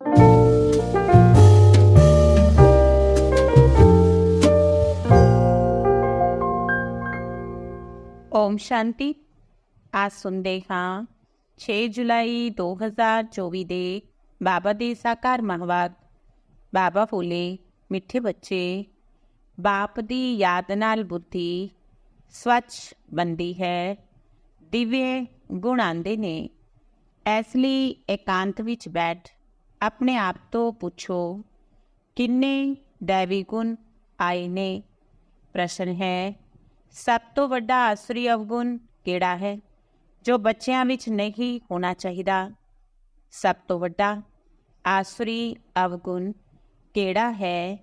ਓਮ ਸ਼ਾਂਤੀ ਅੱਜ ਸੁਣਦੇ ਹਾਂ 6 ਜੁਲਾਈ 2024 ਦੇ ਬਾਬਾ ਦੇ ਸਾਕਾਰ ਮਹਵਾਦ ਬਾਬਾ ਫੂਲੇ ਮਿੱਠੇ ਬੱਚੇ ਬਾਪ ਦੀ ਯਾਦ ਨਾਲ ਬੁੱਧੀ ਸਵੱਛ ਬੰਦੀ ਹੈ ਦਿਵਯ ਗੁਣ ਆਂਦੇ ਨੇ ਇਸ ਲਈ ਇਕਾਂਤ ਵਿੱਚ ਬੈਠ ਆਪਣੇ ਆਪ ਤੋਂ ਪੁੱਛੋ ਕਿੰਨੇ ਦੇਵੀ ਗੁਣ ਆਏ ਨੇ ਪ੍ਰਸ਼ਨ ਹੈ ਸਭ ਤੋਂ ਵੱਡਾ ਆਸਰੀ ਅਵਗੁਣ ਕਿਹੜਾ ਹੈ ਜੋ ਬੱਚਿਆਂ ਵਿੱਚ ਨਹੀਂ ਹੋਣਾ ਚਾਹੀਦਾ ਸਭ ਤੋਂ ਵੱਡਾ ਆਸਰੀ ਅਵਗੁਣ ਕਿਹੜਾ ਹੈ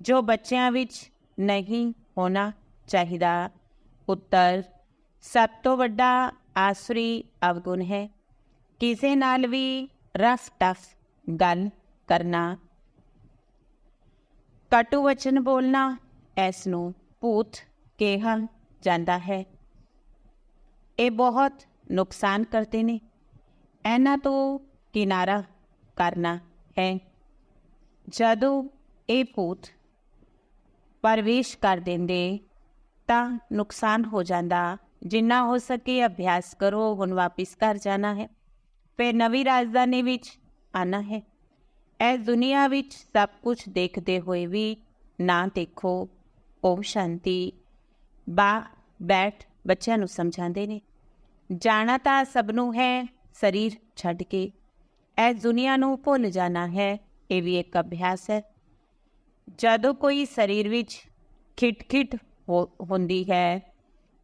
ਜੋ ਬੱਚਿਆਂ ਵਿੱਚ ਨਹੀਂ ਹੋਣਾ ਚਾਹੀਦਾ ਉੱਤਰ ਸਭ ਤੋਂ ਵੱਡਾ ਆਸਰੀ ਅਵਗੁਣ ਹੈ ਕਿਸੇ ਨਾਲ ਵੀ ਰਫ ਟਫ ਗੱਲ ਕਰਨਾ। ਕਟੂ ਵਚਨ ਬੋਲਣਾ ਇਸ ਨੂੰ ਭੂਤ ਕਿਹਾ ਜਾਂਦਾ ਹੈ। ਇਹ ਬਹੁਤ ਨੁਕਸਾਨ ਕਰਦੇ ਨੇ। ਇਹਨਾਂ ਤੋਂ ਕਿਨਾਰਾ ਕਰਨਾ ਹੈ। ਜਦੋਂ ਇਹ ਭੂਤ ਪਰਵੇਸ਼ ਕਰ ਦਿੰਦੇ ਤਾਂ ਨੁਕਸਾਨ ਹੋ ਜਾਂਦਾ। ਜਿੰਨਾ ਹੋ ਸਕੇ ਅਭਿਆਸ ਕਰੋ, ਹੁਣ ਵਾਪਿਸ ਘਰ ਜਾਣਾ ਹੈ। ਫਿਰ ਨਵੀਂ ਰਾਜਧਾਨੀ ਵਿੱਚ ਆਣਾ ਹੈ। ਇਸ ਦੁਨੀਆ ਵਿੱਚ ਸਭ ਕੁਝ ਦੇਖਦੇ ਹੋਏ ਵੀ ਨਾ ਦੇਖੋ। ਓਮ ਸ਼ਾਂਤੀ। ਬਾ ਬੈਠ ਬੱਚਿਆਂ ਨੂੰ ਸਮਝਾਉਂਦੇ ਨੇ। ਜਾਣਾ ਤਾਂ ਸਭ ਨੂੰ ਹੈ, ਸਰੀਰ ਛੱਡ ਕੇ। ਇਸ ਦੁਨੀਆ ਨੂੰ ਭੁੱਲ ਜਾਣਾ ਹੈ, ਇਹ ਵੀ ਇੱਕ ਅਭਿਆਸ ਹੈ। ਜਦੋਂ ਕੋਈ ਸਰੀਰ ਵਿੱਚ ਖਿਟਖਿਟ ਹੁੰਦੀ ਹੈ,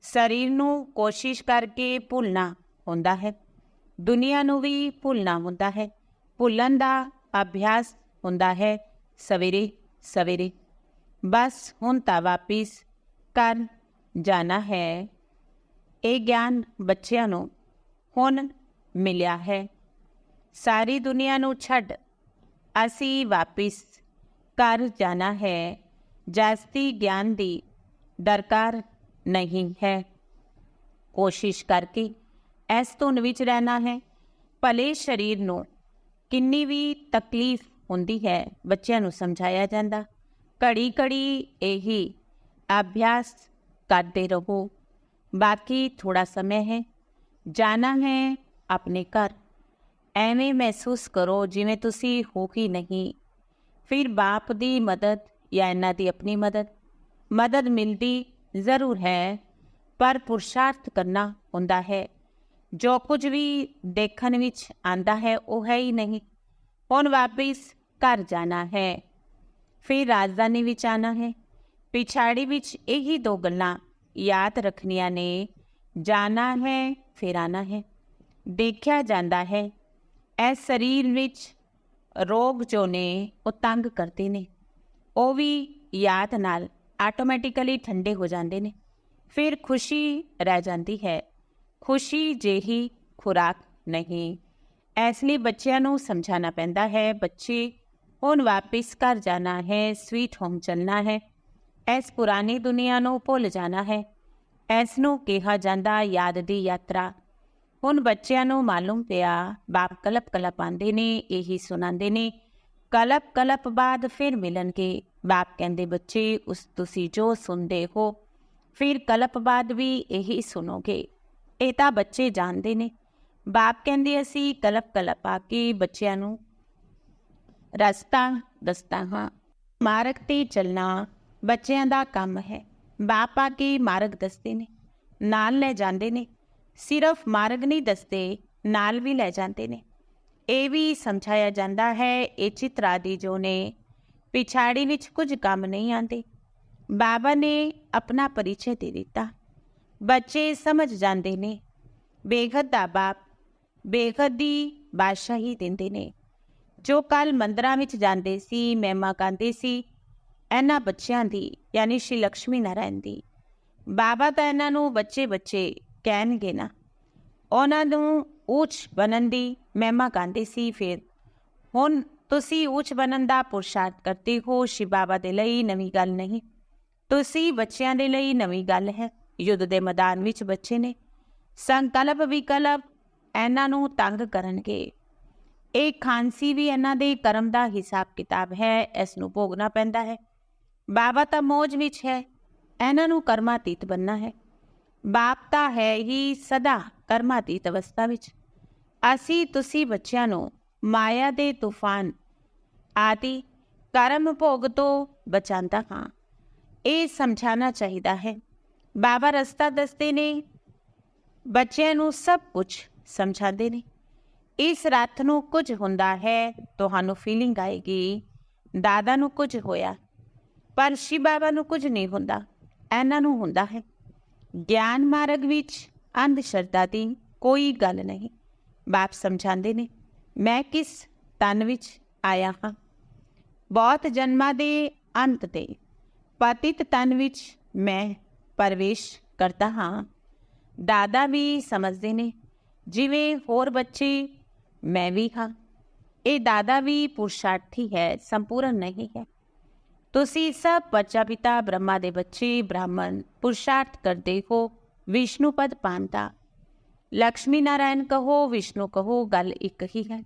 ਸਰੀਰ ਨੂੰ ਕੋਸ਼ਿਸ਼ ਕਰਕੇ ਭੁੱਲਣਾ ਹੁੰਦਾ ਹੈ। ਦੁਨੀਆ ਨੂੰ ਵੀ ਭੁੱਲਣਾ ਹੁੰਦਾ ਹੈ। ਭੁੱਲਣ ਦਾ ਅਭਿਆਸ ਹੁੰਦਾ ਹੈ। ਸਵੇਰੇ ਸਵੇਰੇ। ਬਸ ਹੁਣ ਤਾਂ ਵਾਪਿਸ ਕਰ ਜਾਣਾ ਹੈ। ਇਹ ਗਿਆਨ ਬੱਚਿਆਂ ਨੂੰ ਹੁਣ ਮਿਲਿਆ ਹੈ। ਸਾਰੀ ਦੁਨੀਆ ਨੂੰ ਛੱਡ ਅਸੀਂ ਵਾਪਿਸ ਕਰ ਜਾਣਾ ਹੈ। ਜਾਸਤੀ ਗਿਆਨ ਦੀ ਦਰਕਾਰ ਨਹੀਂ ਹੈ। ਕੋਸ਼ਿਸ਼ ਕਰਕੇ ਇਸ ਧੁਨ ਵਿੱਚ ਰਹਿਣਾ ਹੈ। ਭਲੇ ਸਰੀਰ ਨੂੰ ਕਿੰਨੀ ਵੀ ਤਕਲੀਫ ਹੁੰਦੀ ਹੈ ਬੱਚਿਆਂ ਨੂੰ ਸਮਝਾਇਆ ਜਾਂਦਾ। ਘੜੀ ਘੜੀ ਇਹੀ ਅਭਿਆਸ ਕਰਦੇ ਰਹੋ। ਬਾਕੀ ਥੋੜਾ ਸਮੇਂ ਹੈ, ਜਾਣਾ ਹੈ ਆਪਣੇ ਘਰ। ਐਵੇਂ ਮਹਿਸੂਸ ਕਰੋ ਜਿਵੇਂ ਤੁਸੀਂ ਹੋ ਹੀ ਨਹੀਂ। ਫਿਰ ਬਾਪ ਦੀ ਮਦਦ ਜਾਂ ਇਹਨਾਂ ਦੀ ਆਪਣੀ ਮਦਦ। ਮਦਦ ਮਿਲਦੀ ਜ਼ਰੂਰ ਹੈ, ਪਰ ਪੁਰਸ਼ਾਰਥ ਕਰਨਾ ਹੁੰਦਾ ਹੈ। ਜੋ ਕੁਝ ਵੀ ਦੇਖਣ ਵਿੱਚ ਆਂਦਾ ਹੈ, ਉਹ ਹੈ ਹੀ ਨਹੀਂ। ਹੁਣ ਵਾਪਿਸ ਘਰ ਜਾਣਾ ਹੈ। ਫਿਰ ਰਾਜਧਾਨੀ ਵਿੱਚ ਆਣਾ ਹੈ। ਪਿਛਾੜੀ ਵਿੱਚ ਇਹੀ ਦੋ ਗੱਲਾਂ ਯਾਦ ਰੱਖਣੀਆਂ ਨੇ। ਜਾਣਾ ਹੈ, ਫਿਰ ਆਣਾ ਹੈ। ਦੇਖਿਆ ਜਾਂਦਾ ਹੈ, ਇਹ ਸਰੀਰ ਵਿੱਚ ਰੋਗ ਜੋ ਨੇ, ਉਹ ਤੰਗ ਕਰਦੇ ਨੇ। ਉਹ ਵੀ ਯਾਦ ਨਾਲ ਆਟੋਮੈਟਿਕਲੀ ਠੰਡੇ ਹੋ ਜਾਂਦੇ ਨੇ। ਫਿਰ ਖੁਸ਼ੀ ਰਹਿ ਜਾਂਦੀ ਹੈ। ਖੁਸ਼ੀ ਜਿਹੀ ਖੁਰਾਕ ਨਹੀਂ। ਇਸ ਲਈ ਬੱਚਿਆਂ ਨੂੰ ਸਮਝਾਉਣਾ ਪੈਂਦਾ ਹੈ, ਬੱਚੇ ਹੁਣ ਵਾਪਿਸ ਘਰ ਜਾਣਾ ਹੈ ਸਵੀਟ ਹੋਮ ਚੱਲਣਾ ਹੈ। ਇਸ ਪੁਰਾਣੀ ਦੁਨੀਆ ਨੂੰ ਭੁੱਲ ਜਾਣਾ ਹੈ। ਇਸ ਨੂੰ ਕਿਹਾ ਜਾਂਦਾ ਯਾਦ ਦੀ ਯਾਤਰਾ। ਹੁਣ ਬੱਚਿਆਂ ਨੂੰ ਮਾਲੂਮ ਪਿਆ, ਬਾਪ ਕਲਪ ਕਲਪ ਆਂਦੇ ਨੇ, ਇਹੀ ਸੁਣਾਉਂਦੇ ਨੇ, ਕਲਪ ਕਲਪ ਬਾਅਦ ਫਿਰ ਮਿਲਣਗੇ। ਬਾਪ ਕਹਿੰਦੇ, ਬੱਚੇ, ਉਸ ਤੁਸੀਂ ਜੋ ਸੁਣਦੇ ਹੋ, ਫਿਰ ਕਲਪ ਬਾਅਦ ਵੀ ਇਹੀ ਸੁਣੋਗੇ। ਇਹ ਤਾਂ ਬੱਚੇ ਜਾਣਦੇ ਨੇ। ਬਾਪ ਕਹਿੰਦੇ ਅਸੀਂ ਕਲਪ ਕਲਪ ਆ ਕੇ ਬੱਚਿਆਂ ਨੂੰ ਰਸਤਾ ਦੱਸਦਾ ਹਾਂ। ਮਾਰਗ ਤੇ ਚੱਲਣਾ ਬੱਚਿਆਂ ਦਾ ਕੰਮ ਹੈ। ਬਾਪ ਆ ਕੇ ਮਾਰਗ ਦੱਸਦੇ ਨੇ, ਨਾਲ ਲੈ ਜਾਂਦੇ ਨੇ। ਸਿਰਫ ਮਾਰਗ ਨਹੀਂ ਦੱਸਦੇ, ਨਾਲ ਵੀ ਲੈ ਜਾਂਦੇ ਨੇ। ਇਹ ਵੀ ਸਮਝਾਇਆ ਜਾਂਦਾ ਹੈ, ਇਹ ਚਿਤਰਾਦੀ ਜੋ ਨੇ, ਪਿਛਾੜੀ ਵਿੱਚ ਕੁਝ ਕੰਮ ਨਹੀਂ ਆਂਦੇ ਬਾਬਾ ਨੇ ਆਪਣਾ ਪਰਿਚੈ ਦੇ ਦਿੱਤਾ। ਬੱਚੇ ਸਮਝ ਜਾਂਦੇ ਨੇ। ਬੇਗਦ ਦਾ ਬਾਪ ਬੇਗਦ ਦੀ ਬਾਦਸ਼ਾਹੀ ਦਿੰਦੇ ਨੇ। ਜੋ ਕੱਲ ਮੰਦਰਾਂ ਵਿੱਚ ਜਾਂਦੇ ਸੀ, ਮਹਿਮਾ ਕਹਿੰਦੇ ਸੀ, ਇਹਨਾਂ ਬੱਚਿਆਂ ਦੀ, ਯਾਨੀ ਸ਼੍ਰੀ ਲక్ష్ਮੀ ਨਾਰਾਇਣ ਦੀ। ਬਾਬਾ ਤਾਂ ਇਹਨਾਂ ਨੂੰ ਬੱਚੇ ਬੱਚੇ ਕਹਿਣਗੇ ਨਾ। ਉਹਨਾਂ ਨੂੰ ਉੱਚ ਬਣਨ ਦੀ ਮਹਿਮਾ ਕਹਿੰਦੇ ਸੀ ਫਿਰ। ਹੁਣ ਤੁਸੀਂ ਉੱਚ ਬਣਨ ਦਾ ਪੁਰਸ਼ਾਰਥ ਕਰਦੇ ਹੋ ਸ਼ਿਵ ਬਾਬਾ ਦੇ ਲਈ ਨਵੀਂ ਗੱਲ ਨਹੀਂ। ਤੁਸੀਂ ਬੱਚਿਆਂ ਦੇ ਲਈ ਨਵੀਂ ਗੱਲ ਹੈ। ਯੁੱਧ ਦੇ ਮੈਦਾਨ ਵਿੱਚ ਬੱਚੇ ਨੇ। ਸੰਕਲਪ ਵਿਕਲਪ ਇਹਨਾਂ ਨੂੰ ਤੰਗ ਕਰਨਗੇ। ਇਹ ਖਾਂਸੀ ਵੀ ਇਹਨਾਂ ਦੇ ਕਰਮ ਦਾ ਹਿਸਾਬ ਕਿਤਾਬ ਹੈ, ਇਸ ਨੂੰ ਭੋਗਣਾ ਪੈਂਦਾ ਹੈ। ਬਾਬਾ ਤਾਂ ਮੋਜ ਵਿੱਚ ਹੈ, ਇਹਨਾਂ ਨੂੰ ਕਰਮਾਤੀਤ ਬੰਨਾ ਹੈ। ਬਾਪ ਤਾਂ ਹੈ ਹੀ ਸਦਾ ਕਰਮਾਤੀਤ ਅਵਸਥਾ ਵਿੱਚ। ਅਸੀਂ, ਤੁਸੀਂ ਬੱਚਿਆਂ ਨੂੰ ਮਾਇਆ ਦੇ ਤੂਫਾਨ ਆਦਿ ਕਰਮ ਭੋਗ ਤੋਂ ਬਚਾਉਂਦਾ ਹਾਂ। ਇਹ ਸਮਝਾਣਾ ਚਾਹੀਦਾ ਹੈ। ਬਾਬਾ ਰਸਤਾ ਦੱਸਦੇ ਨੇ, ਬੱਚਿਆਂ ਨੂੰ ਸਭ ਕੁਝ ਸਮਝਾਉਂਦੇ ਨੇ। ਇਸ ਰਾਤ ਨੂੰ ਕੁਝ ਹੁੰਦਾ ਹੈ, ਤੁਹਾਨੂੰ ਫੀਲਿੰਗ ਆਏਗੀ, ਦਾਦਾ ਨੂੰ ਕੁਝ ਹੋਇਆ, ਪਰ ਸ਼ਿਵ ਬਾਬਾ ਨੂੰ ਕੁਝ ਨਹੀਂ ਹੁੰਦਾ, ਇਹਨਾਂ ਨੂੰ ਹੁੰਦਾ ਹੈ। ਗਿਆਨ ਮਾਰਗ ਵਿੱਚ ਅੰਧ ਸ਼ਰਧਾ ਦੀ ਕੋਈ ਗੱਲ ਨਹੀਂ, ਬਾਪ ਸਮਝਾਉਂਦੇ ਨੇ, ਮੈਂ ਕਿਸ ਤਨ ਵਿੱਚ ਆਇਆ ਹਾਂ? ਬਹੁਤ ਜਨਮਾਂ ਦੇ ਅੰਤ ਤੇ, ਪਤਿਤ ਤਨ ਵਿੱਚ ਮੈਂ ਪ੍ਰਵੇਸ਼ ਕਰਦਾ ਹਾਂ ਦਾਦਾ ਵੀ ਸਮਝਦੇ ਨੇ ਜਿਵੇਂ ਹੋਰ ਬੱਚੇ ਮੈਂ ਵੀ ਹਾਂ ਇਹ ਦਾਦਾ ਵੀ ਪੁਰਸ਼ਾਰਥੀ ਹੈ ਸੰਪੂਰਨ ਨਹੀਂ ਹੈ ਤੁਸੀਂ ਸਭ ਬੱਚਾ ਪਿਤਾ ਬ੍ਰਹਮਾ ਦੇ ਬੱਚੇ ਬ੍ਰਾਹਮਣ ਪੁਰਸ਼ਾਰਥ ਕਰਦੇ ਹੋ ਵਿਸ਼ਨੂੰ ਪਦ ਪਾਉਂਦਾ ਲక్ష్ਮੀ ਨਾਰਾਇਣ ਕਹੋ ਵਿਸ਼ਨੂੰ ਕਹੋ ਗੱਲ ਇੱਕ ਹੀ ਹੈ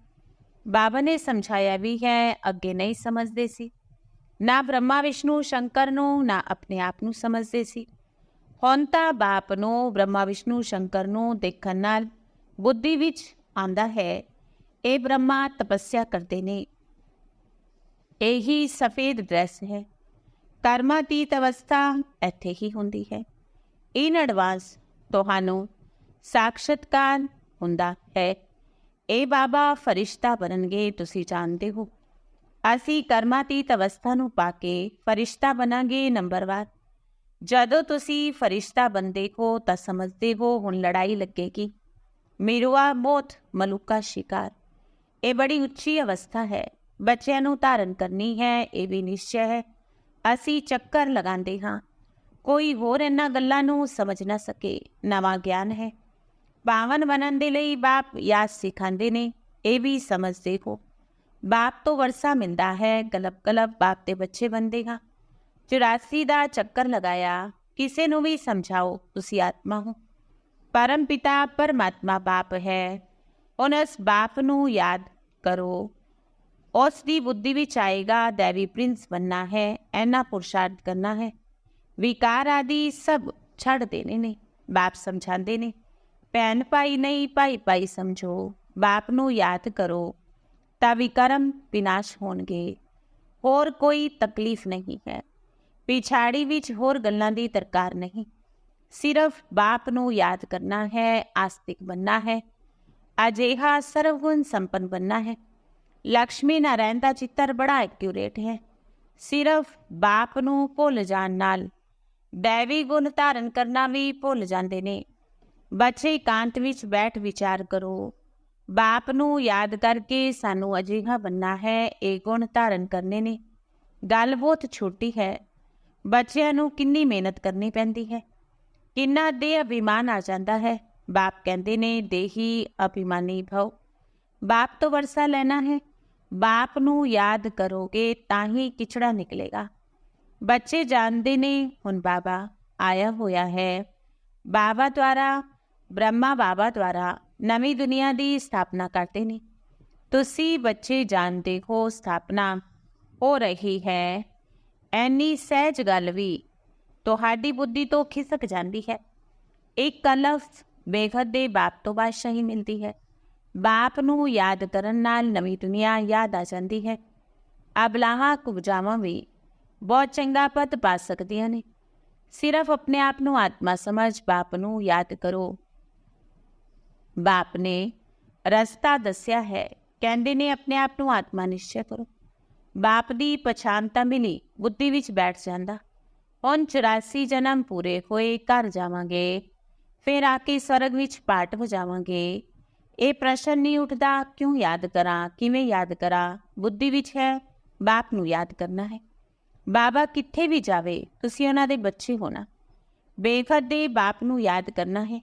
ਬਾਬਾ ਨੇ ਸਮਝਾਇਆ ਵੀ ਹੈ ਅੱਗੇ ਨਹੀਂ ਸਮਝਦੇ ਸੀ ਨਾ ਬ੍ਰਹਮਾ ਵਿਸ਼ਨੂੰ ਸ਼ੰਕਰ ਨੂੰ ਨਾ ਆਪਣੇ ਆਪ ਨੂੰ ਸਮਝਦੇ ਸੀ ਹੁਣ ਤਾਂ ਬਾਪ ਨੂੰ, ਬ੍ਰਹਮਾ ਵਿਸ਼ਨੂੰ, ਸ਼ੰਕਰ ਨੂੰ ਦੇਖਣ ਨਾਲ ਬੁੱਧੀ ਵਿੱਚ ਆਂਦਾ ਹੈ, ਇਹ ਬ੍ਰਹਮਾ ਤਪੱਸਿਆ ਕਰਦੇ ਨੇ। ਇਹੀ ਸਫੇਦ ਡਰੈਸ ਹੈ। ਕਰਮਾਤੀਤ ਅਵਸਥਾ ਇੱਥੇ ਹੀ ਹੁੰਦੀ ਹੈ। ਇਨ ਐਡਵਾਂਸ ਤੁਹਾਨੂੰ ਸਾਖਸ਼ਤਕਾਰ ਹੁੰਦਾ ਹੈ। ਇਹ ਬਾਬਾ ਫਰਿਸ਼ਤਾ ਬਣਨਗੇ, ਤੁਸੀਂ ਜਾਣਦੇ ਹੋ। ਅਸੀਂ ਕਰਮਾਤੀਤ ਅਵਸਥਾ ਨੂੰ ਪਾ ਕੇ ਫਰਿਸ਼ਤਾ ਬਣਾਂਗੇ, ਨੰਬਰ 1 ਜਦੋਂ ਤੁਸੀਂ ਫਰਿਸ਼ਤਾ ਬੰਦੇ ਹੋ ਤਾਂ ਸਮਝਦੇ ਹੋ, ਹੁਣ ਲੜਾਈ ਲੱਗੇਗੀ। ਮਿਰਵਾ ਮੋਤ ਮਲੂਕਾ ਸ਼ਿਕਾਰ। ਇਹ ਬੜੀ ਉੱਚੀ ਅਵਸਥਾ ਹੈ। ਬੱਚਿਆਂ ਨੂੰ ਧਾਰਨ ਕਰਨੀ ਹੈ, ਇਹ ਵੀ ਨਿਸ਼ਚੈ ਹੈ। ਅਸੀਂ ਚੱਕਰ ਲਗਾਉਂਦੇ ਹਾਂ। ਕੋਈ ਹੋਰ ਇਹਨਾਂ ਗੱਲਾਂ ਨੂੰ ਸਮਝ ਨਾ ਸਕੇ। ਨਵਾਂ ਗਿਆਨ ਹੈ। ਪਾਵਨ ਬਣਨ ਦੇ ਲਈ ਬਾਪ ਯਾਦ ਸਿਖਾਉਂਦੇ ਨੇ, ਇਹ ਵੀ ਸਮਝਦੇ ਹੋ। ਬਾਪ ਤੋਂ ਵਰਸਾ ਮਿਲਦਾ ਹੈ ਗਲਬ ਗਲਬ ਬਾਪ ਦੇ ਬੱਚੇ ਬੰਦੇ ਹਾਂ। 84 ਦਾ ਚੱਕਰ ਲਗਾਇਆ ਕਿਸੇ ਨੂੰ ਵੀ ਸਮਝਾਓ ਤੁਸੀਂ ਆਤਮਾ ਹੋ ਪਰਮ ਪਿਤਾ ਪਰਮਾਤਮਾ ਬਾਪ ਹੈ ਉਸ ਬਾਪ ਨੂੰ ਯਾਦ ਕਰੋ ਉਸ ਦੀ ਬੁੱਧੀ ਵਿੱਚ ਆਏਗਾ ਦੇਵੀ ਪ੍ਰਿੰਸ ਬੰਨਾ ਹੈ ਐਨਾ ਪੁਰਸ਼ਾਰਥ ਕਰਨਾ ਹੈ ਵਿਕਾਰ ਆਦਿ ਸਭ ਛੱਡ ਦੇਣੇ ਨੇ ਬਾਪ ਸਮਝਾਉਂਦੇ ਨੇ ਭੈਣ ਭਾਈ ਨਹੀਂ ਭਾਈ ਭਾਈ ਸਮਝੋ ਬਾਪ ਨੂੰ ਯਾਦ ਕਰੋ ਤਾਂ ਵਿਕਰਮ ਵਿਨਾਸ਼ ਹੋਣਗੇ ਹੋਰ ਕੋਈ ਤਕਲੀਫ ਨਹੀਂ ਹੈ ਪਿਛਾੜੀ ਵਿੱਚ ਹੋਰ ਗੱਲਾਂ ਦੀ ਤਰਕਾਰ ਨਹੀਂ। ਸਿਰਫ ਬਾਪ ਨੂੰ ਯਾਦ ਕਰਨਾ ਹੈ, ਆਸਤਿਕ ਬੰਨਾ ਹੈ। ਅਜਿਹਾ ਸਰਵਗੁਣ ਸੰਪਨ ਬੰਨਾ ਹੈ। ਲక్ష్ਮੀ ਨਾਰਾਇਣ ਦਾ ਚਿੱਤਰ ਬੜਾ ਐਕਿਊਰੇਟ ਹੈ। ਸਿਰਫ ਬਾਪ ਨੂੰ ਭੁੱਲ ਜਾਣ ਨਾਲ ਦੇਵੀ ਗੁਣ ਧਾਰਨ ਕਰਨਾ ਵੀ ਭੁੱਲ ਜਾਂਦੇ ਨੇ। ਬੱਚੇ ਇਕਾਂਤ ਵਿੱਚ ਬੈਠ ਵਿਚਾਰ ਕਰੋ, ਬਾਪ ਨੂੰ ਯਾਦ ਕਰਕੇ ਸਾਨੂੰ ਅਜਿਹਾ ਬੰਨਾ ਹੈ, ਇਹ ਗੁਣ ਧਾਰਨ ਕਰਨੇ ਨੇ। ਗੱਲ ਬਹੁਤ ਛੋਟੀ ਹੈ। ਬੱਚਿਆਂ ਨੂੰ ਕਿੰਨੀ ਮਿਹਨਤ ਕਰਨੀ ਪੈਂਦੀ ਹੈ ਕਿੰਨਾ ਦੇ ਅਭਿਮਾਨ ਆ ਜਾਂਦਾ ਹੈ ਬਾਪ ਕਹਿੰਦੇ ਨੇ ਦੇਹੀ ਅਭਿਮਾਨੀ ਭਉ ਬਾਪ ਤੋਂ ਵਰਸਾ ਲੈਣਾ ਹੈ ਬਾਪ ਨੂੰ ਯਾਦ ਕਰੋਗੇ ਤਾਂ ਹੀ ਕਿਛੜਾ ਨਿਕਲੇਗਾ ਬੱਚੇ ਜਾਣਦੇ ਨੇ ਹੁਣ ਬਾਬਾ ਆਇਆ ਹੋਇਆ ਹੈ ਬਾਬਾ ਦੁਆਰਾ ਬ੍ਰਹਮਾ ਬਾਬਾ ਦੁਆਰਾ ਨਵੀਂ ਦੁਨੀਆ ਦੀ ਸਥਾਪਨਾ ਕਰਦੇ ਨੇ ਤੁਸੀਂ ਬੱਚੇ ਜਾਣਦੇ ਹੋ ਸਥਾਪਨਾ ਹੋ ਰਹੀ ਹੈ ਐਨੀ ਸਹਿਜ ਗੱਲ ਵੀ ਤੁਹਾਡੀ ਬੁੱਧੀ ਤੋਂ ਖਿਸਕ ਜਾਂਦੀ ਹੈ। ਇੱਕ ਕਲਫ ਬੇਖਦ ਦੇ ਬਾਪ ਤੋਂ ਬਾਦਸ਼ਾਹੀ ਮਿਲਦੀ ਹੈ। ਬਾਪ ਨੂੰ ਯਾਦ ਕਰਨ ਨਾਲ ਨਵੀਂ ਦੁਨੀਆ ਯਾਦ ਆ ਜਾਂਦੀ ਹੈ। ਅਬਲਾਹਾ ਕੁਬਜਾਵਾਂ ਵੀ ਬਹੁਤ ਚੰਗਾ ਪਦ ਪਾ ਸਕਦੀਆਂ ਨੇ। ਸਿਰਫ ਆਪਣੇ ਆਪ ਨੂੰ ਆਤਮਾ ਸਮਝ ਬਾਪ ਨੂੰ ਯਾਦ ਕਰੋ। ਬਾਪ ਨੇ ਰਸਤਾ ਦੱਸਿਆ ਹੈ। ਕਹਿੰਦੇ ਨੇ, ਆਪਣੇ ਆਪ ਨੂੰ ਆਤਮਾ ਨਿਸ਼ਚੈ ਕਰੋ। ਬਾਪ ਦੀ ਪਛਾਣ ਤਾਂ ਮਿਲੀ ਬੁੱਧੀ ਵਿੱਚ ਬੈਠ ਜਾਂਦਾ। ਹੁਣ 84 ਜਨਮ ਪੂਰੇ ਹੋਏ, ਘਰ ਜਾਵਾਂਗੇ, ਫਿਰ ਆ ਕੇ ਸਵਰਗ ਵਿੱਚ ਪਾਟ ਹੋ ਜਾਵਾਂਗੇ। ਇਹ ਪ੍ਰਸ਼ਨ ਨਹੀਂ ਉੱਠਦਾ, ਕਿਉਂ ਯਾਦ ਕਰਾਂ, ਕਿਵੇਂ ਯਾਦ ਕਰਾਂ? ਬੁੱਧੀ ਵਿੱਚ ਹੈ, ਬਾਪ ਨੂੰ ਯਾਦ ਕਰਨਾ ਹੈ। ਬਾਬਾ ਕਿੱਥੇ ਵੀ ਜਾਵੇ, ਤੁਸੀਂ ਉਹਨਾਂ ਦੇ ਬੱਚੇ ਹੋਣਾ ਬੇਖਦ ਦੇ ਬਾਪ ਨੂੰ ਯਾਦ ਕਰਨਾ ਹੈ।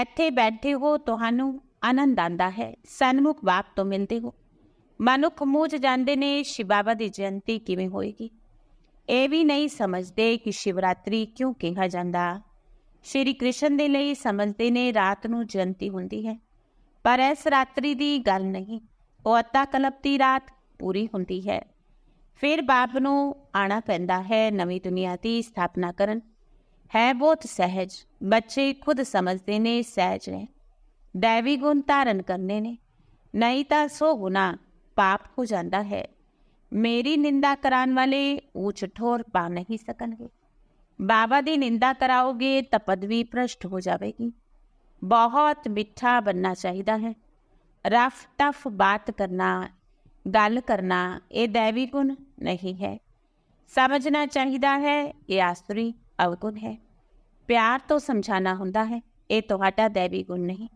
ਇੱਥੇ ਬੈਠੇ ਹੋ, ਤੁਹਾਨੂੰ ਆਨੰਦ ਆਂਦਾ ਹੈ। ਸਨਮੁਖ ਬਾਪ ਤੋਂ ਮਿਲਦੇ ਹੋ। ਮਨੁੱਖ ਮੂਝ ਜਾਂਦੇ ਨੇ, ਸ਼ਿਵ ਬਾਬਾ ਦੀ ਜਯੰਤੀ ਕਿਵੇਂ ਹੋਏਗੀ? ਇਹ ਵੀ ਨਹੀਂ ਸਮਝਦੇ ਕਿ ਸ਼ਿਵਰਾਤਰੀ ਕਿਉਂ ਕਿਹਾ ਜਾਂਦਾ। ਸ਼੍ਰੀ ਕ੍ਰਿਸ਼ਨ ਦੇ ਲਈ ਸਮਝਦੇ ਨੇ, ਰਾਤ ਨੂੰ ਜਯੰਤੀ ਹੁੰਦੀ ਹੈ। ਪਰ ਇਸ ਰਾਤਰੀ ਦੀ ਗੱਲ ਨਹੀਂ। ਉਹ ਅੱਤਾ ਕਲਪ ਦੀ ਰਾਤ ਪੂਰੀ ਹੁੰਦੀ ਹੈ। ਫਿਰ ਬਾਪ ਨੂੰ ਆਣਾ ਪੈਂਦਾ ਹੈ ਨਵੀਂ ਦੁਨੀਆ ਦੀ ਸਥਾਪਨਾ ਕਰਨ। ਹੈ ਬਹੁਤ ਸਹਿਜ। ਬੱਚੇ ਖੁਦ ਸਮਝਦੇ ਨੇ, ਸਹਿਜ ਨੇ। ਦੇਵੀ ਗੁਣ ਧਾਰਨ ਕਰਨੇ ਨੇ। ਨਹੀਂ ਤਾਂ ਸੋ ਗੁਨਾ ਪਾਪ ਹੋ ਜਾਂਦਾ ਹੈ ਮੇਰੀ ਨਿੰਦਾ ਕਰਾਉਣ ਵਾਲੇ ਉੱਚ ਠੋਰ ਪਾ ਨਹੀਂ ਸਕਣਗੇ ਬਾਬਾ ਦੀ ਨਿੰਦਾ ਕਰਾਓਗੇ ਤਾਂ ਪਦਵੀ ਭ੍ਰਸ਼ਟ ਹੋ ਜਾਵੇਗੀ ਬਹੁਤ ਮਿੱਠਾ ਬੰਨਾ ਚਾਹੀਦਾ ਹੈ ਰਫ ਟਫ ਬਾਤ ਕਰਨਾ ਗੱਲ ਕਰਨਾ ਇਹ ਦੇਵੀ ਗੁਣ ਨਹੀਂ ਹੈ ਸਮਝਣਾ ਚਾਹੀਦਾ ਹੈ ਇਹ ਆਸਤਰੀ ਅਵਗੁਣ ਹੈ ਪਿਆਰ ਤੋਂ ਸਮਝਾਣਾ ਹੁੰਦਾ ਹੈ ਇਹ ਤੁਹਾਡਾ ਦੇਵੀ ਗੁਣ ਨਹੀਂ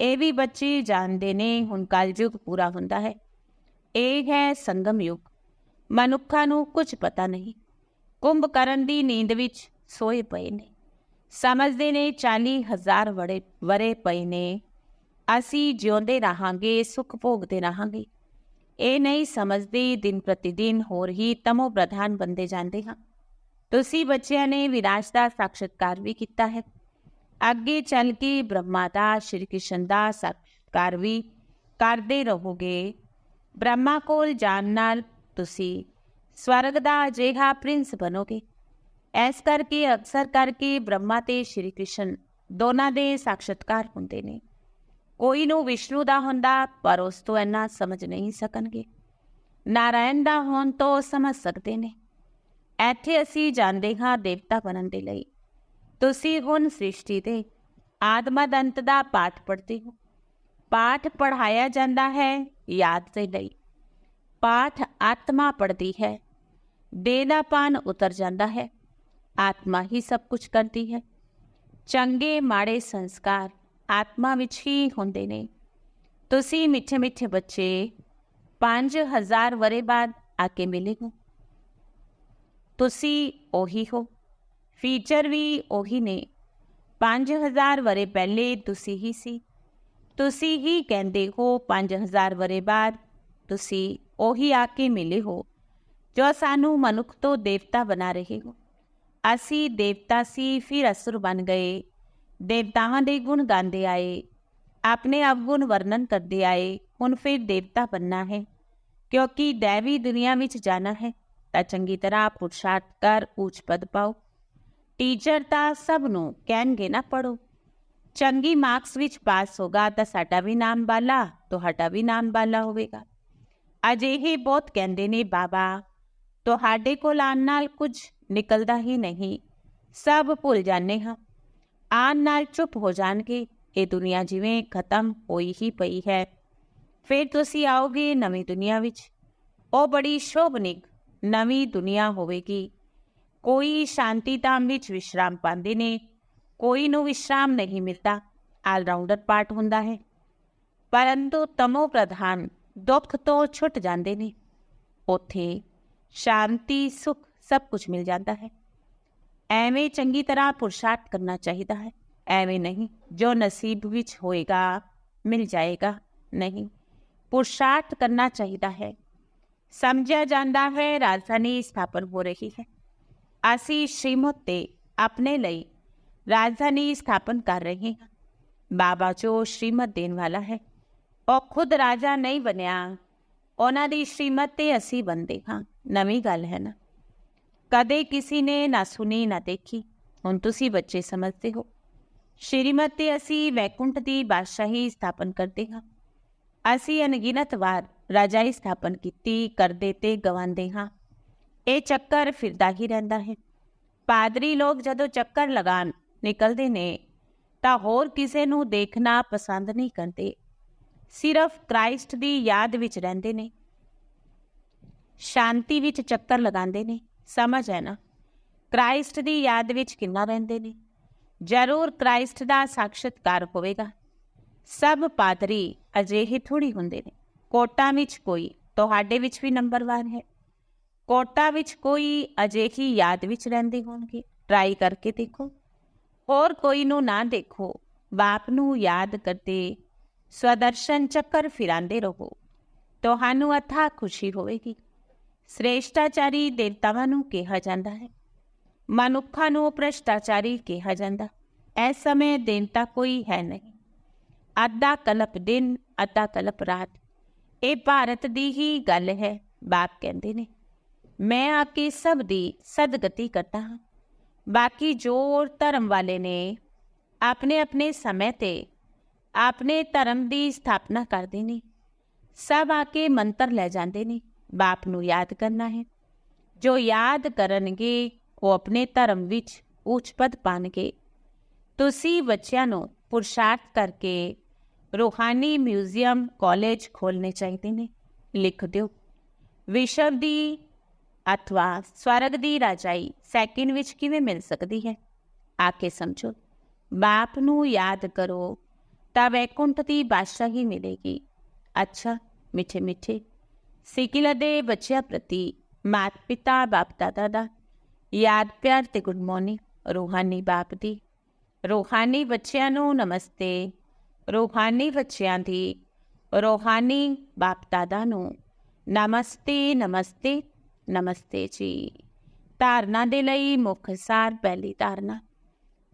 ਇਹ ਵੀ ਬੱਚੇ ਜਾਣਦੇ ਨੇ ਹੁਣ ਕਲਯੁਗ ਪੂਰਾ ਹੁੰਦਾ ਹੈ ਇਹ ਹੈ ਸੰਗਮ ਯੁੱਗ। ਮਨੁੱਖਾਂ ਨੂੰ ਕੁਝ ਪਤਾ ਨਹੀਂ। ਕੁੰਭ ਕਰਨ ਦੀ ਨੀਂਦ ਵਿੱਚ ਸੋਏ ਪਏ ਨੇ। ਸਮਝਦੇ ਨੇ 40000 ਵੜੇ, ਵਰੇ ਪਏ ਨੇ। ਅਸੀਂ ਜਿਉਂਦੇ ਰਹਾਂਗੇ, ਸੁਖ ਭੋਗਦੇ ਰਹਾਂਗੇ। ਇਹ ਨਹੀਂ ਸਮਝਦੇ ਦਿਨ ਪ੍ਰਤੀ ਦਿਨ ਹੋਰ ਹੀ ਤਮੋ ਪ੍ਰਧਾਨ ਬੰਦੇ ਜਾਂਦੇ ਹਾਂ। ਤੁਸੀਂ ਬੱਚਿਆਂ ਨੇ ਵਿਰਾਜ ਦਾ ਸਾਖਸ਼ਤਕਾਰ ਵੀ ਕੀਤਾ ਹੈ। ਅੱਗੇ ਚੱਲ ਕੇ ਬ੍ਰਹਮਾ ਦਾ, ਸ਼੍ਰੀ ਕ੍ਰਿਸ਼ਨ ਦਾ ਸਾਖਸ਼ਤਕਾਰ ਵੀ ਕਰਦੇ ਰਹੋਗੇ। ਬ੍ਰਹਮਾ ਕੋਲ ਜਾਣ ਨਾਲ ਤੁਸੀਂ ਸਵਰਗ ਦਾ ਅਜਿਹਾ ਪ੍ਰਿੰਸ ਬਣੋਗੇ। ਇਸ ਕਰਕੇ, ਅਕਸਰ ਕਰਕੇ ਬ੍ਰਹਮਾ ਤੇ ਸ਼੍ਰੀ ਕ੍ਰਿਸ਼ਨ ਦੋਨਾਂ ਦੇ ਸਾਖਸ਼ਤਕਾਰ ਹੁੰਦੇ ਨੇ। ਕੋਈ ਨੂੰ ਵਿਸ਼ਨੂੰ ਦਾ ਹੁੰਦਾ, ਪਰ ਉਸ ਤੋਂ ਇੰਨਾ ਸਮਝ ਨਹੀਂ ਸਕਣਗੇ। ਨਾਰਾਇਣ ਦਾ ਹੋਣ ਤੋਂ ਸਮਝ ਸਕਦੇ ਨੇ। ਇੱਥੇ ਅਸੀਂ ਜਾਂਦੇ ਹਾਂ ਦੇਵਤਾ ਬਣਨ ਦੇ ਲਈ। ਤੁਸੀਂ ਹੁਣ ਸ੍ਰਿਸ਼ਟੀ ਦੇ ਆਤਮਾ ਦੰਤ ਦਾ ਪਾਠ ਪੜ੍ਹਦੇ ਹੋ। ਪਾਠ ਪੜਾਇਆ ਜਾਂਦਾ ਹੈ ਯਾਦ ਦੇ ਲਈ ਪਾਠ ਆਤਮਾ ਪੜਦੀ ਹੈ ਦੇਹ ਦਾ ਪਾਨ ਉਤਰ ਜਾਂਦਾ ਹੈ ਆਤਮਾ ਹੀ ਸਭ ਕੁਝ ਕਰਦੀ ਹੈ ਚੰਗੇ ਮਾੜੇ ਸੰਸਕਾਰ ਆਤਮਾ ਵਿੱਚ ਹੀ ਹੁੰਦੇ ਨੇ ਤੁਸੀਂ ਮਿੱਠੇ ਮਿੱਠੇ ਬੱਚੇ 5000 ਵਰੇ ਬਾਅਦ ਆ ਕੇ ਮਿਲੇ ਹੋ ਤੁਸੀਂ ਉਹੀ ਹੋ ਫੀਚਰ ਵੀ ਉਹੀ ਨੇ 5000 ਵਰੇ ਪਹਿਲੇ ਤੁਸੀਂ ਹੀ ਸੀ ਤੁਸੀਂ ਹੀ ਕਹਿੰਦੇ ਹੋ 5000 ਵਰੇ ਬਾਅਦ, ਤੁਸੀਂ ਉਹੀ ਆ ਕੇ ਮਿਲੇ ਹੋ, ਜੋ ਸਾਨੂੰ ਮਨੁੱਖ ਤੋਂ ਦੇਵਤਾ ਬਣਾ ਰਹੇ ਹੋ। ਅਸੀਂ ਦੇਵਤਾ ਸੀ, ਫਿਰ ਅਸੁਰ ਬਣ ਗਏ। ਦੇਵਤਾਵਾਂ ਦੇ ਗੁਣ ਗਾਉਂਦੇ ਆਏ, ਆਪਣੇ ਅਵਗੁਣ ਵਰਣਨ ਕਰਦੇ ਆਏ, ਹੁਣ ਫਿਰ ਦੇਵਤਾ ਬੰਨਾ ਹੈ। ਕਿਉਂਕਿ ਦੇਵੀ ਦੁਨੀਆ ਵਿੱਚ ਜਾਣਾ ਹੈ, ਤਾਂ ਚੰਗੀ ਤਰ੍ਹਾਂ ਪੁਰਸ਼ਾਰਥ ਕਰ ਉੱਚ ਪਦ ਪਾਓ। ਟੀਚਰ ਤਾਂ ਸਭ ਨੂੰ ਕਹਿਣਗੇ ਨਾ ਪੜੋ ਚੰਗੀ ਮਾਰਕਸ ਵਿੱਚ ਪਾਸ ਹੋਗਾ ਤਾਂ ਸਾਡਾ ਵੀ ਨਾਮ ਬਾਲਾ, ਤੁਹਾਡਾ ਵੀ ਨਾਮ ਬਾਲਾ ਹੋਵੇਗਾ। ਅਜਿਹੇ ਬਹੁਤ ਕਹਿੰਦੇ ਨੇ, ਬਾਬਾ, ਤੁਹਾਡੇ ਕੋਲ ਆਉਣ ਨਾਲ ਕੁਝ ਨਿਕਲਦਾ ਹੀ ਨਹੀਂ। ਸਭ ਭੁੱਲ ਜਾਂਦੇ ਹਾਂ। ਆਉਣ ਨਾਲ ਚੁੱਪ ਹੋ ਜਾਣਗੇ। ਇਹ ਦੁਨੀਆ ਜਿਵੇਂ ਖਤਮ ਹੋਈ ਹੀ ਪਈ ਹੈ। ਫਿਰ ਤੁਸੀਂ ਆਓਗੇ ਨਵੀਂ ਦੁਨੀਆ ਵਿੱਚ। ਉਹ ਬੜੀ ਸ਼ੋਭਨਿਕ ਨਵੀਂ ਦੁਨੀਆ ਹੋਵੇਗੀ। ਕੋਈ ਸ਼ਾਂਤੀ ਧਾਮ ਵਿੱਚ ਵਿਸ਼ਰਾਮ ਪਾਉਂਦੇ ਨੇ। ਕੋਈ ਨੂੰ ਵਿਸ਼ਰਾਮ ਨਹੀਂ ਮਿਲਦਾ ਆਲ ਰਾਉਂਡਰ ਪਾਰਟ ਹੁੰਦਾ ਹੈ ਪਰੰਤੂ ਤਮੋ ਪ੍ਰਧਾਨ ਦੁੱਖ ਤੋਂ ਛੁੱਟ ਜਾਂਦੇ ਨੇ ਉਥੇ ਸ਼ਾਂਤੀ ਸੁਖ ਸਭ ਕੁਝ ਮਿਲ ਜਾਂਦਾ ਹੈ ਐਵੇਂ ਚੰਗੀ ਤਰ੍ਹਾਂ ਪੁਰਸ਼ਾਰਥ ਕਰਨਾ ਚਾਹੀਦਾ ਹੈ ਐਵੇਂ ਨਹੀਂ ਜੋ ਨਸੀਬ ਵਿੱਚ ਹੋਏਗਾ ਮਿਲ ਜਾਏਗਾ ਨਹੀਂ ਪੁਰਸ਼ਾਰਥ ਕਰਨਾ ਚਾਹੀਦਾ ਹੈ ਸਮਝਿਆ ਜਾਂਦਾ ਹੈ ਰਾਜਧਾਨੀ ਸਥਾਪਨ ਹੋ ਰਹੀ ਹੈ ਅਸੀਂ ਸ਼੍ਰੀਮਤ ਤੇ ਆਪਣੇ ਲਈ ਰਾਜਧਾਨੀ ਸਥਾਪਨ ਕਰ ਰਹੇ ਹਾਂ ਬਾਬਾ ਜੋ ਸ਼੍ਰੀਮਤ ਦੇਣ ਵਾਲਾ ਹੈ ਉਹ ਖੁਦ ਰਾਜਾ ਨਹੀਂ ਬਣਿਆ ਉਹਨਾਂ ਦੀ ਸ਼੍ਰੀਮਤ ਤੇ ਅਸੀਂ ਬੰਦੇ ਹਾਂ ਨਵੀਂ ਗੱਲ ਹੈ ਨਾ ਕਦੇ ਕਿਸੇ ਨੇ ਨਾ ਸੁਣੀ ਨਾ ਦੇਖੀ ਹੁਣ ਤੁਸੀਂ ਬੱਚੇ ਸਮਝਦੇ ਹੋ ਸ਼੍ਰੀਮਤ ਤੇ ਅਸੀਂ ਵੈਕੁੰਠ ਦੀ ਬਾਦਸ਼ਾਹੀ ਸਥਾਪਨ ਕਰਦੇ ਹਾਂ ਅਸੀਂ ਅਨਗਿਨਤ ਵਾਰ ਰਾਜਾਈ ਸਥਾਪਨ ਕੀਤੀ ਕਰਦੇ ਤੇ ਗਵਾਉਂਦੇ ਹਾਂ ਇਹ ਚੱਕਰ ਫਿਰਦਾ ਹੀ ਰਹਿੰਦਾ ਹੈ ਪਾਦਰੀ ਲੋਕ ਜਦੋਂ ਚੱਕਰ ਲਗਾਣ ਨਿਕਲਦੇ ਨੇ, ਤਾਂ ਹੋਰ ਕਿਸੇ ਨੂੰ ਦੇਖਣਾ ਪਸੰਦ ਨਹੀਂ ਕਰਦੇ। ਸਿਰਫ ਕ੍ਰਾਈਸਟ ਦੀ ਯਾਦ ਵਿੱਚ ਰਹਿੰਦੇ ਨੇ। ਸ਼ਾਂਤੀ ਵਿੱਚ ਚੱਕਰ ਲਗਾਉਂਦੇ ਨੇ, ਸਮਝ ਹੈ ਨਾ? ਕ੍ਰਾਈਸਟ ਦੀ ਯਾਦ ਵਿੱਚ ਕਿੰਨਾ ਰਹਿੰਦੇ ਨੇ? ਜ਼ਰੂਰ ਕ੍ਰਾਈਸਟ ਦਾ ਸਾਖਸ਼ਤਕਾਰ ਹੋਵੇਗਾ। ਸਭ ਪਾਦਰੀ ਅਜਿਹੇ ਥੋੜੀ ਹੁੰਦੇ ਨੇ। ਕੋਟਾ ਵਿੱਚ ਕੋਈ, ਤੁਹਾਡੇ ਵਿੱਚ ਵੀ ਨੰਬਰ 1 ਹੈ। ਕੋਟਾ ਵਿੱਚ ਕੋਈ ਅਜਿਹੀ ਯਾਦ ਵਿੱਚ ਰਹਿੰਦੇ ਹੋਣਗੇ। ਟਰਾਈ ਕਰਕੇ ਦੇਖੋ। ਹੋਰ ਕੋਈ ਨੂੰ ਨਾ ਦੇਖੋ, ਬਾਪ ਨੂੰ ਯਾਦ ਕਰਦੇ, ਸਵਦਰਸ਼ਨ ਚੱਕਰ ਫਿਰਾਂਦੇ ਰਹੋ। ਤੁਹਾਨੂੰ ਅਥਾ ਖੁਸ਼ੀ ਹੋਵੇਗੀ। ਸ੍ਰੇਸ਼ਟਾਚਾਰੀ ਦੇਵਤਾਵਾਂ ਨੂੰ ਕਿਹਾ ਜਾਂਦਾ ਹੈ। ਮਨੁੱਖਾਂ ਨੂੰ ਭ੍ਰਿਸ਼ਟਾਚਾਰੀ ਕਿਹਾ ਜਾਂਦਾ। ਇਸ ਸਮੇਂ ਦੇਵਤਾ ਕੋਈ ਹੈ ਨਹੀਂ। ਅੱਧਾ ਕਲਪ ਦਿਨ, ਅੱਧਾ ਕਲਪ ਰਾਤ। ਇਹ ਭਾਰਤ ਦੀ ਹੀ ਗੱਲ ਹੈ, ਬਾਪ ਕਹਿੰਦੇ ਨੇ। ਮੈਂ ਆ ਕੇ ਸਭ ਦੀ ਸਦਗਤੀ ਕਰਦਾ ਹਾਂ। ਬਾਕੀ ਜੋ ਧਰਮ ਵਾਲੇ ਨੇ ਆਪਣੇ ਆਪਣੇ ਸਮੇਂ ਤੇ ਆਪਣੇ ਧਰਮ ਦੀ ਸਥਾਪਨਾ ਕਰਦੇ ਨੇ ਸਭ ਆ ਕੇ ਮੰਤਰ ਲੈ ਜਾਂਦੇ ਨੇ ਬਾਪ ਨੂੰ ਯਾਦ ਕਰਨਾ ਹੈ ਜੋ ਯਾਦ ਕਰਨਗੇ ਉਹ ਆਪਣੇ ਧਰਮ ਵਿੱਚ ਉੱਚ ਪਦ ਪਾਣਗੇ ਤੁਸੀਂ ਬੱਚਿਆਂ ਨੂੰ ਪੁਰਸ਼ਾਰਥ ਕਰਕੇ ਰੂਹਾਨੀ ਮਿਊਜ਼ੀਅਮ ਕਾਲਜ ਖੋਲਨੇ ਚਾਹੀਦੇ ਨੇ ਲਿਖ ਦਿਓ ਵਿਸ਼ਵ ਦੀ ਅਥਵਾ ਸਵਰਗ ਦੀ ਰਾਜਾਈ ਸੈਕਿੰਡ ਵਿੱਚ ਕਿਵੇਂ ਮਿਲ ਸਕਦੀ ਹੈ ਆ ਕੇ ਸਮਝੋ ਬਾਪ ਨੂੰ ਯਾਦ ਕਰੋ ਤਾਂ ਵੈਕੁੰਠ ਦੀ ਬਾਦਸ਼ਾਹੀ ਮਿਲੇਗੀ ਅੱਛਾ ਮਿੱਠੇ ਮਿੱਠੇ ਸਿਕਲ ਦੇ ਬੱਚਿਆਂ ਪ੍ਰਤੀ ਮਾਤ ਪਿਤਾ ਬਾਪ ਦਾਦਾ ਦਾ ਯਾਦ ਪਿਆਰ ਤੇ ਗੁੱਡ ਮਾਰਨਿੰਗ ਰੂਹਾਨੀ ਬਾਪ ਦੀ ਰੂਹਾਨੀ ਬੱਚਿਆਂ ਨੂੰ ਨਮਸਤੇ ਰੂਹਾਨੀ ਬੱਚਿਆਂ ਦੀ ਰੂਹਾਨੀ ਬਾਪ ਦਾਦਾ ਨੂੰ ਨਮਸਤੇ ਨਮਸਤੇ ਨਮਸਤੇ ਜੀ। ਧਾਰਨਾ ਦੇ ਲਈ ਮੁੱਖ ਸਾਰ ਪਹਿਲੀ ਧਾਰਨਾ।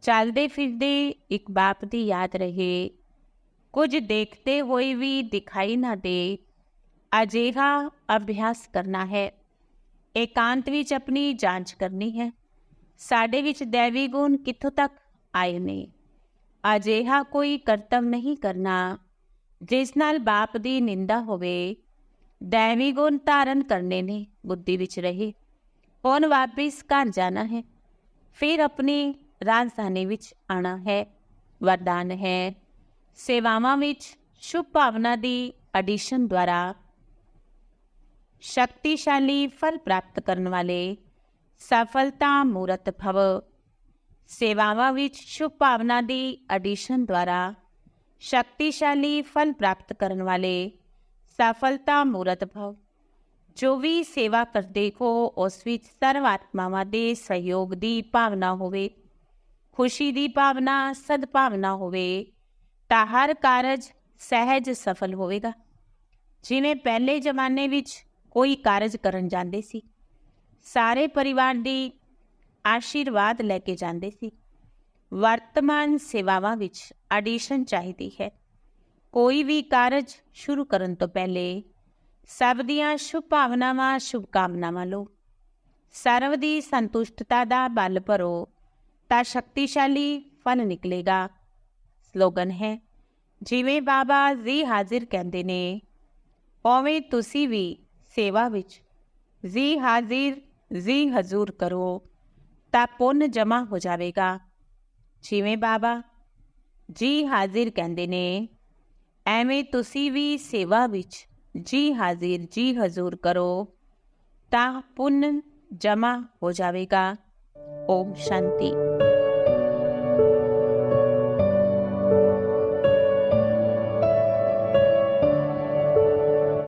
ਚੱਲਦੇ ਫਿਰਦੇ ਇੱਕ ਬਾਪ ਦੀ ਯਾਦ ਰਹੇ। ਕੁਝ ਦੇਖਦੇ ਹੋਏ ਵੀ ਦਿਖਾਈ ਨਾ ਦੇ। ਅਜਿਹਾ ਅਭਿਆਸ ਕਰਨਾ ਹੈ। ਇਕਾਂਤ ਵਿੱਚ ਆਪਣੀ ਜਾਂਚ ਕਰਨੀ ਹੈ। ਸਾਡੇ ਵਿੱਚ ਦੇਵੀ ਗੁਣ ਕਿੱਥੋਂ ਤੱਕ ਆਏ ਨੇ? ਅਜਿਹਾ ਕੋਈ ਕਰਤਵ ਨਹੀਂ ਕਰਨਾ। ਜਿਸ ਨਾਲ ਬਾਪ ਦੀ ਨਿੰਦਾ ਹੋਵੇ ਦੇਵੀ ਗੁਣ ਧਾਰਨ ਕਰਨੇ ਨੇ, ਬੁੱਧੀ ਵਿੱਚ ਰਹੇ। ਹੁਣ ਵਾਪਿਸ ਘਰ ਜਾਣਾ ਹੈ? ਫਿਰ ਆਪਣੀ ਰਾਜਧਾਨੀ ਵਿੱਚ ਆਣਾ ਹੈ। ਵਰਦਾਨ ਹੈ। ਸੇਵਾਵਾਂ ਵਿੱਚ ਸ਼ੁਭ ਭਾਵਨਾ ਦੀ ਐਡੀਸ਼ਨ ਦੁਆਰਾ ਸ਼ਕਤੀਸ਼ਾਲੀ ਫਲ ਪ੍ਰਾਪਤ ਕਰਨ ਵਾਲੇ ਸਫਲਤਾ ਮੂਰਤ ਭਵ। ਸੇਵਾਵਾਂ ਵਿੱਚ ਸ਼ੁਭ ਭਾਵਨਾ ਦੀ ਐਡੀਸ਼ਨ ਦੁਆਰਾ ਸ਼ਕਤੀਸ਼ਾਲੀ ਫਲ ਪ੍ਰਾਪਤ ਕਰਨ ਵਾਲੇ ਸਫਲਤਾ ਮੂਰਤ ਭਵ ਜੋ ਵੀ ਸੇਵਾ ਕਰਦੇ ਹੋ ਉਸ ਵਿੱਚ ਸਰਵ ਆਤਮਾਵਾਂ ਦੇ ਸਹਿਯੋਗ ਦੀ ਭਾਵਨਾ ਹੋਵੇ ਖੁਸ਼ੀ ਦੀ ਭਾਵਨਾ ਸਦਭਾਵਨਾ ਹੋਵੇ ਤਾਂ ਹਰ ਕਾਰਜ ਸਹਿਜ ਸਫਲ ਹੋਵੇਗਾ ਜਿਵੇਂ ਪਹਿਲੇ ਜ਼ਮਾਨੇ ਵਿੱਚ ਕੋਈ ਕਾਰਜ ਕਰਨ ਜਾਂਦੇ ਸੀ ਸਾਰੇ ਪਰਿਵਾਰ ਦੀ ਆਸ਼ੀਰਵਾਦ ਲੈ ਕੇ ਜਾਂਦੇ ਸੀ ਵਰਤਮਾਨ ਸੇਵਾਵਾਂ ਵਿੱਚ ਐਡੀਸ਼ਨ ਚਾਹੀਦੀ ਹੈ ਕੋਈ ਵੀ ਕਾਰਜ ਸ਼ੁਰੂ ਕਰਨ ਤੋਂ ਪਹਿਲੇ ਸਰਬ ਦੀਆਂ ਸ਼ੁਭ ਭਾਵਨਾਵਾਂ, ਸ਼ੁਭ ਕਾਮਨਾਵਾਂ ਲੋ ਸਰਵ ਦੀ ਸੰਤੁਸ਼ਟਤਾ ਦਾ ਬਲ ਭਰੋ ਤਾਂ ਸ਼ਕਤੀਸ਼ਾਲੀ ਫਲ ਨਿਕਲੇਗਾ। ਸਲੋਗਨ ਹੈ, ਜਿਵੇਂ ਬਾਬਾ ਜੀ ਹਾਜ਼ਰ ਕਹਿੰਦੇ ਨੇ, ਉਵੇਂ ਤੁਸੀਂ ਵੀ ਸੇਵਾ ਵਿੱਚ ਜੀ ਹਾਜ਼ਰ, ਜੀ ਹਜ਼ੂਰ ਕਰੋ ਤਾਂ ਪੁੰਨ ਜਮਾ ਹੋ ਜਾਵੇਗਾ। ਜਿਵੇਂ ਬਾਬਾ ਜੀ ਹਾਜ਼ਰ ਕਹਿੰਦੇ ਨੇ ਐਵੇਂ ਤੁਸੀਂ ਵੀ ਸੇਵਾ ਵਿੱਚ ਜੀ ਹਾਜ਼ਰ, ਜੀ ਹਜ਼ੂਰ ਕਰੋ, ਤਾਂ ਪੁੰਨ ਜਮਾ ਹੋ ਜਾਵੇਗਾ। ਓਮ ਸ਼ਾਂਤੀ।